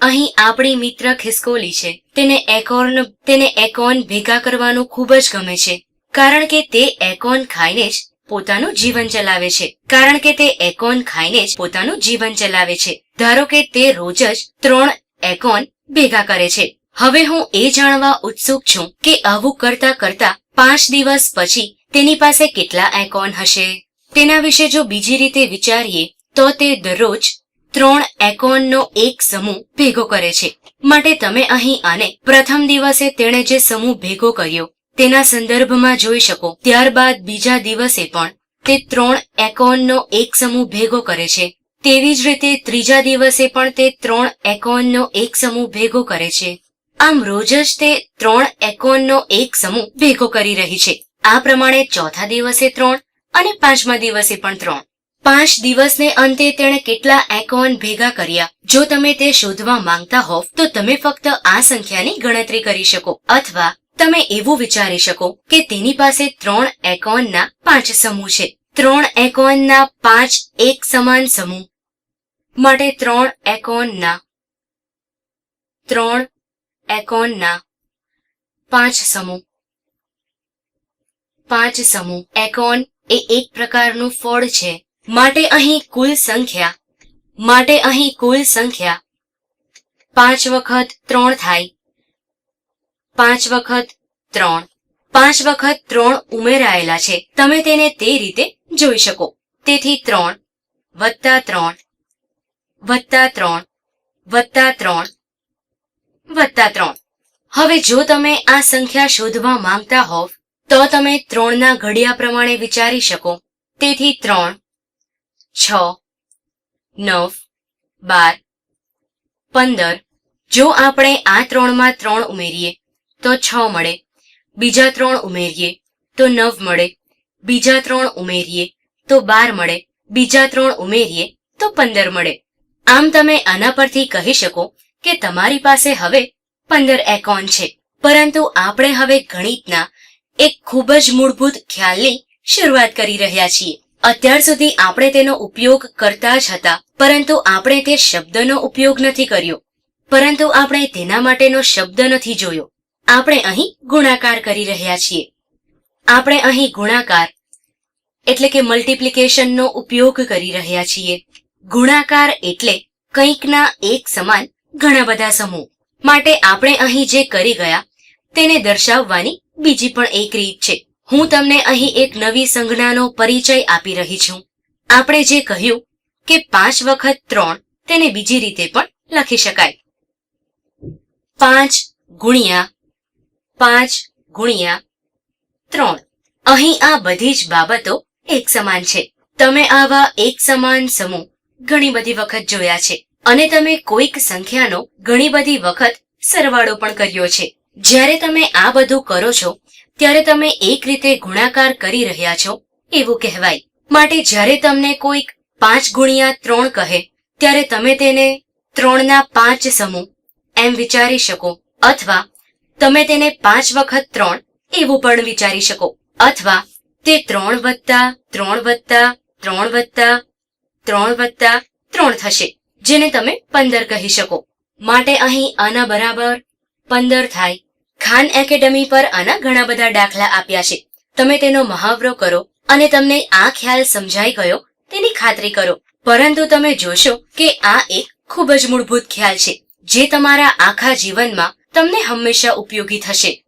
અહીં આપણી મિત્ર ખિસકોલી છે. તેને એકોર્ન તેને એકોન ભેગા કરવાનું ખૂબ જ ગમે છે. કારણ કે તે એકોન ખાઈને જ પોતાનું જીવન ચલાવે છે. કારણ કે તે એકોન ખાઈને જ પોતાનું જીવન ચલાવે છે. ધારો કે તે રોજ જ ત્રણ એકોન ભેગા કરે છે. હવે હું એ જાણવા ઉત્સુક છું કે આવું કરતા કરતા પાંચ દિવસ પછી તેની પાસે કેટલા એકોન હશે? તેના વિશે જો બીજી રીતે વિચારીએ, તો તે દરરોજ ત્રણ એકોનનો એક સમૂહ ભેગો કરે છે. માટે તમે અહીં આને પ્રથમ દિવસે તેણે જે સમૂહ ભેગો કર્યો, તેના સંદર્ભમાં જોઈ શકો. ત્યારબાદ બીજા દિવસે પણ તે ત્રણ એકોનનો એક સમૂહ ભેગો કરે છે. તેવી જ રીતે ત્રીજા દિવસે પણ તે ત્રણ એકોનનો એક સમૂહ ભેગો કરે છે. આમ રોજ જ તે ત્રણ એકોનનો એક સમૂહ ભેગો કરી રહી છે. આ પ્રમાણે ચોથા દિવસે ત્રણ અને પાંચમા દિવસે પણ ત્રણ. પાંચ દિવસને અંતે તેણે કેટલા એકોન ભેગા કર્યા. જો તમે તે શોધવા માંગતા હોવ, તો તમે ફક્ત આ સંખ્યાની ગણતરી કરી શકો. અથવા તમે એવું વિચારી શકો કે તેની પાસે ત્રણ એકોનના પાંચ સમૂહ છે. ત્રણ એકોનના પાંચ એક સમાન સમૂહ માટે ત્રણ એકોનના ત્રણ એકોનના પાંચ સમૂહ. પાંચ સમૂહ. એકોન એ એક પ્રકારનું ફળ છે. માટે અહીં કુલ સંખ્યા, માટે અહીં કુલ સંખ્યા. પાંચ વખત ત્રણ થાય. પાંચ વખત ત્રણ. પાંચ વખત ત્રણ ઉમેરાયેલા છે. તમે તેને તે રીતે જોઈ શકો. તેથી ત્રણ વત્તા ત્રણ વત્તા ત્રણ વત્તા ત્રણ વત્તા ત્રણ. હવે જો તમે આ સંખ્યા શોધવા માંગતા હોવ, તો તમે ત્રણના ઘડિયા પ્રમાણે વિચારી શકો. તેથી ત્રણ છ, નવ, બાર, પંદર. જો આપણે આ ત્રણમાં ત્રણ ઉમેરીએ, તો છ મળે. બીજા ત્રણ ઉમેરીએ, તો નવ મળે. બીજા ત્રણ ઉમેરીએ, તો બાર મળે. બીજા ત્રણ ઉમેરીએ, તો પંદર મળે. આમ તમે આના પરથી કહી શકો કે તમારી પાસે હવે પંદર એકોન છે. પરંતુ આપણે હવે ગણિતના એક ખૂબ જ મૂળભૂત ખ્યાલની શરૂઆત કરી રહ્યા છીએ. અત્યાર સુધી આપણે તેનો ઉપયોગ કરતા જ હતા, પરંતુ આપણે તે શબ્દનો ઉપયોગ નથી કર્યો. પરંતુ આપણે તેના માટેનો શબ્દ નથી જોયો. આપણે અહીં ગુણાકાર કરી રહ્યા છીએ. આપણે અહીં ગુણાકાર, એટલે કે મલ્ટીપ્લિકેશનનો ઉપયોગ કરી રહ્યા છીએ. ગુણાકાર એટલે કંઈકના એક સમાન ઘણા બધા સમૂહ. માટે આપણે અહીં જે કરી ગયા, તેને દર્શાવવાની બીજી પણ એક રીત છે. હું તમને અહીં એક નવી સંજ્ઞાનો પરિચય આપી રહી છું. આપણે જે કહ્યું કે પાંચ વખત ત્રણ તેને બીજી રીતે પણ લખી શકાય. પાંચ ગુણ્યા પાંચ ગુણ્યા ત્રણ. અહીં આ બધી જ બાબતો એક સમાન છે. તમે આવા એક સમાન સમૂહ ઘણી બધી વખત જોયા છે અને તમે કોઈક સંખ્યાનો ઘણી બધી વખત સરવાળો પણ કર્યો છે. જ્યારે તમે આ બધું કરો છો ત્યારે તમે એક રીતે ગુણાકાર કરી રહ્યા છો, એવું કહેવાય. માટે જ્યારે તમને કોઈક પાંચ ગુણ્યા ત્રણ કહે, ત્યારે તમે તેને ત્રણના પાંચ સમૂહ, એમ વિચારી શકો. અથવા તમે તેને પાંચ વખત ત્રણ, એવું પણ વિચારી શકો. અથવા તે ત્રણ વત્તા ત્રણ વત્તા ત્રણ વત્તા ત્રણ વત્તા ત્રણ થશે, જેને તમે પંદર કહી શકો. માટે અહીં આના બરાબર પંદર થાય. ખાન એકેડમી પર આના ઘણા બધા દાખલા આપ્યા છે. તમે તેનો મહાવરો કરો અને તમને આ ખ્યાલ સમજાઈ ગયો તેની ખાતરી કરો. પરંતુ તમે જોશો કે આ એક ખૂબ જ મૂળભૂત ખ્યાલ છે, જે તમારા આખા જીવનમાં તમને હંમેશા ઉપયોગી થશે.